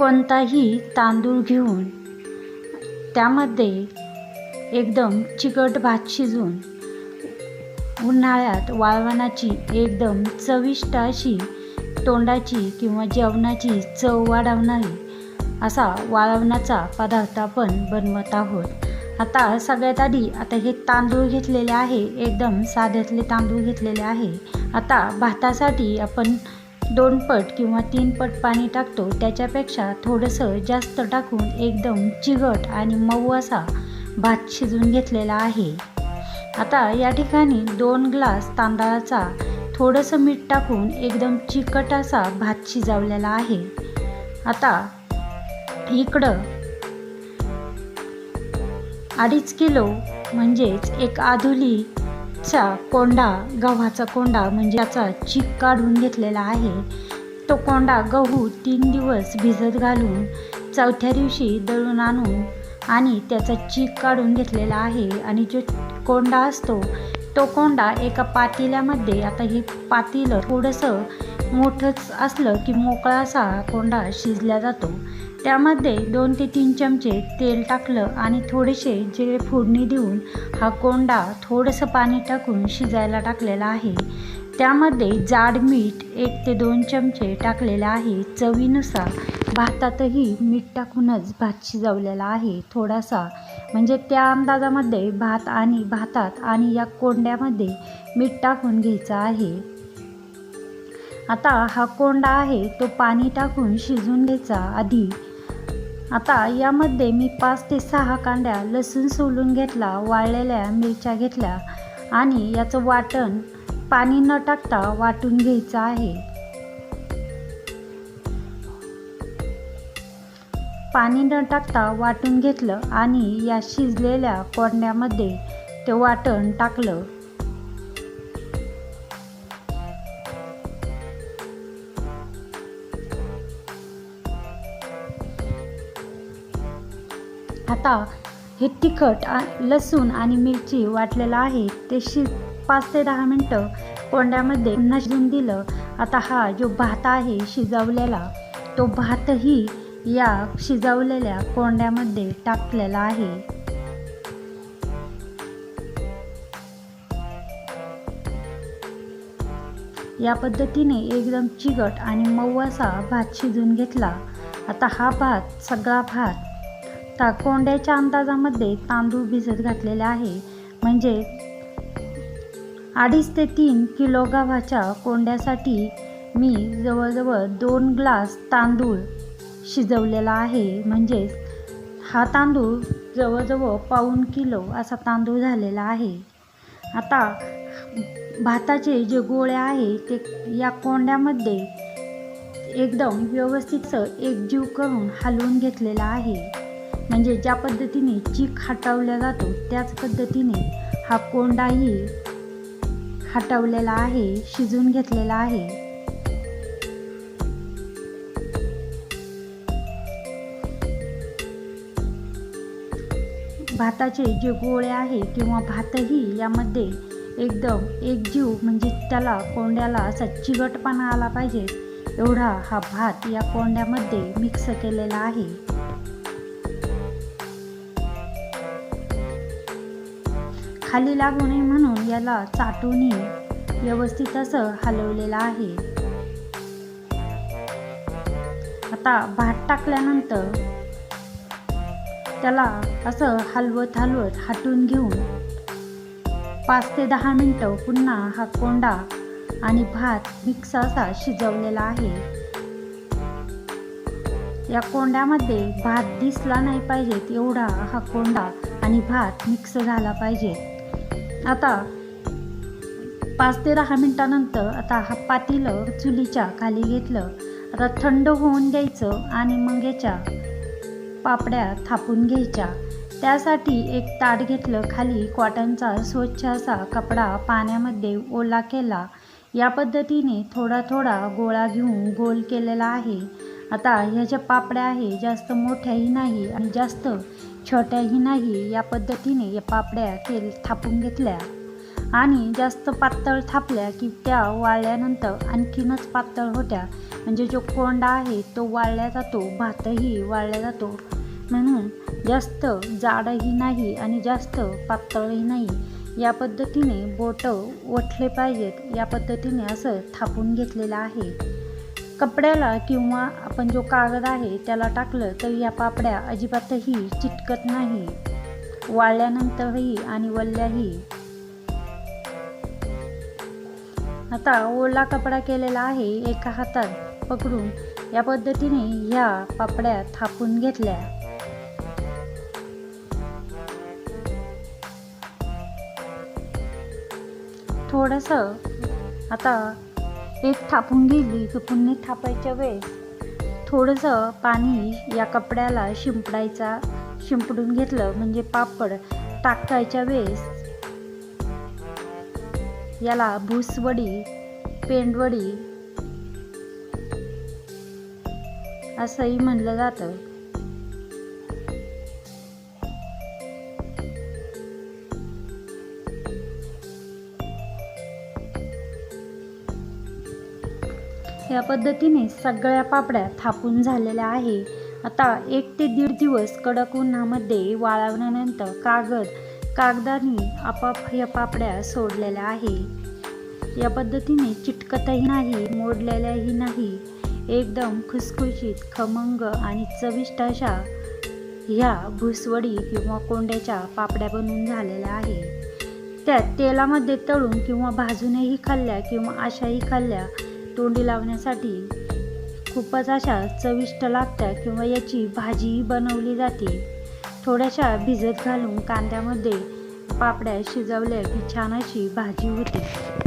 कोणताही तांदूळ घेऊन त्यामध्ये एकदम चिकट भात शिजवून उन्हाळ्यात वाळवणाची एकदम चविष्ट अशी तोंडाची किंवा जेवणाची चव वाढवणारी असा वाळवणाचा पदार्थ आपण बनवत आहोत. आता सगळ्यात आधी आता हे तांदूळ घेतलेले आहे एकदम साध्यातले तांदूळ घेतलेले आहे. आता भातासाठी आपण दोन पट किंवा तीन पट पाणी टाकतो त्याच्यापेक्षा थोडंसं जास्त टाकून एकदम चिकट आणि मऊ असा भात शिजून घेतलेला आहे. आता या ठिकाणी दोन ग्लास तांदळाचा थोडंसं मीठ टाकून एकदम चिकट असा भात शिजवलेला आहे. आता इकडं अडीच किलो म्हणजेच एक चा कोंडा गव्हाचा कोंडा म्हणजे याचा चीक काढून घेतलेला आहे. तो कोंडा गहू तीन दिवस भिजत घालून चौथ्या दिवशी दळून आणून आणि त्याचा चीक काढून घेतलेला आहे. आणि जो कोंडा असतो तो कोंडा एका पातेल्यामध्ये आता हे पातेलं थोडंसं मोठंच असलं की मोकळा असा कोंडा शिजला जातो. त्यामध्ये दोन ते तीन चमचे तेल टाकलं आणि थोडेसे जिरे फोडणी देऊन हा कोंडा थोडंसं पाणी टाकून शिजायला टाकलेला आहे. त्यामध्ये जाड मीठ एक ते दोन चमचे टाकलेले आहे. चवीनुसार भातातही मीठ टाकूनच भात शिजवलेला आहे. थोडासा म्हणजे त्या अंदाजामध्ये भात आणि भातात आणि या कोंड्यामध्ये मीठ टाकून घ्यायचं आहे. आता हा कोंडा आहे तो पाणी टाकून शिजून घ्यायचा. आधी आता यामध्ये मी पाच ते सहा कांड्या लसूण सोलून घेतला वाळलेल्या मिरच्या घेतल्या आणि याचं वाटण पाणी न टाकता वाटून घ्यायचं आहे. पाणी न टाकता वाटून घेतलं आणि या शिजलेल्या कोंड्यामध्ये ते वाटण टाकलं. आता हे तिखट लसूण आणि मिरची वाटलेलं आहे. ते शि पाच ते दहा मिनटं कोंड्यामध्ये नजून दिलं. आता हा जो भात आहे शिजवलेला तो भातही या शिजवलेल्या कोंड्यामध्ये टाकलेला आहे. या पद्धतीने एकदम चिकट आणि मऊ असा भात शिजून घेतला. आता हा भात सगळा भात आता कोंड्याच्या अंदाजामध्ये तांदूळ भिजत घातलेले आहे. म्हणजे अडीच ते तीन किलो गव्हाच्या कोंड्यासाठी मी जवळजवळ दोन ग्लास तांदूळ शिजवलेला आहे. म्हणजेच हा तांदूळ जवळजवळ पाऊण किलो असा तांदूळ झालेला आहे. आता भाताचे जे गोळे आहे ते या कोंड्यामध्ये एकदम व्यवस्थित एकजीव करून हलवून घेतलेला आहे. म्हणजे ज्या पद्धतीने चीक हटवल्या जातो त्याच पद्धतीने हा कोंडाही हटवलेला आहे शिजून घेतलेला आहे. भाताचे जे गोळे आहे किंवा भातही यामध्ये एकदम एकजीव म्हणजे त्याला कोंड्याला असा चिकटपणा आला पाहिजे एवढा हा भात या कोंड्यामध्ये मिक्स केलेला आहे. खाली लागू नये म्हणून याला चाटूनही व्यवस्थित असं हलवलेलं आहे. आता भात टाकल्यानंतर त्याला असं हलवत हलवत हाटून घेऊन पाच ते दहा मिनटं पुन्हा हा कोंडा आणि भात मिक्स असा शिजवलेला आहे. या कोंड्यामध्ये भात दिसला नाही पाहिजेत एवढा हा कोंडा आणि भात मिक्स झाला पाहिजे. आता पाच ते दहा मिनटानंतर आता हा पातेलं चुलीच्या खाली घेतलं. आता थंड होऊन द्यायचं आणि मग याच्या पापड्या थापून घ्यायच्या. त्यासाठी एक ताट घेतलं खाली. कॉटनचा स्वच्छ असा कपडा पाण्यामध्ये ओला केला. या पद्धतीने थोडा थोडा गोळा घेऊन गोल केलेला आहे. आता ह्या ज्या पापड्या आहे जास्त मोठ्याही नाही आणि जास्त छोट्याही नाही या पद्धतीने या पापड्या तेल थापून घेतल्या. आणि जास्त पातळ थापल्या की त्या वाळल्यानंतर आणखीनच पातळ होत्या. म्हणजे जो कोंडा आहे तो वाळला जातो भातही वाळला जातो. म्हणून जास्त जाडही नाही आणि जास्त पातळही नाही. या पद्धतीने बोटं ओठले पाहिजेत. या पद्धतीने असं थापून घेतलेलं आहे. कपड्याला किंवा आपण जो कागद आहे त्याला टाकलं तर या पापड्या अजिबातही चिटकत नाही. वाळल्यानंतरही आणि वल्ल्याही. आता ओला कपडा केलेला आहे एका हातात पकडून. या पद्धतीने ह्या पापड्या थापून घेतल्या. थोडंसं आता एक थापून गेली की पुन्हा थापायच्या वेळेस थोडंसं पाणी या कपड्याला शिंपडायचा शिंपडून घेतलं म्हणजे पापड टाकायच्या वेळेस याला भूसवडी पेंडवडी असंही म्हणलं जातं. या पद्धतीने सगळ्या पापड्या थापून झालेल्या आहे. आता एक ते दीड दिवस कडक उन्हामध्ये वाळवल्यानंतर कागद कागदाने आपाप या पापड्या सोडलेल्या आहे. या पद्धतीने चिटकतही नाही मोडलेल्याही नाही. एकदम खुसखुशीत खमंग आणि चविष्ट अशा ह्या भुसवडी किंवा कोंड्याच्या पापड्या बनवून झालेल्या आहे. त्या तेलामध्ये तळून किंवा भाजूनही खाल्ल्या किंवा अशाही खाल्ल्या तोंडी लावण्यासाठी खूपच अशा चविष्ट लागतात किंवा याची भाजीही बनवली जाते. थोड्याशा भिजत घालून कांद्यामध्ये पापड्या शिजवल्या की छान अशी भाजी होते.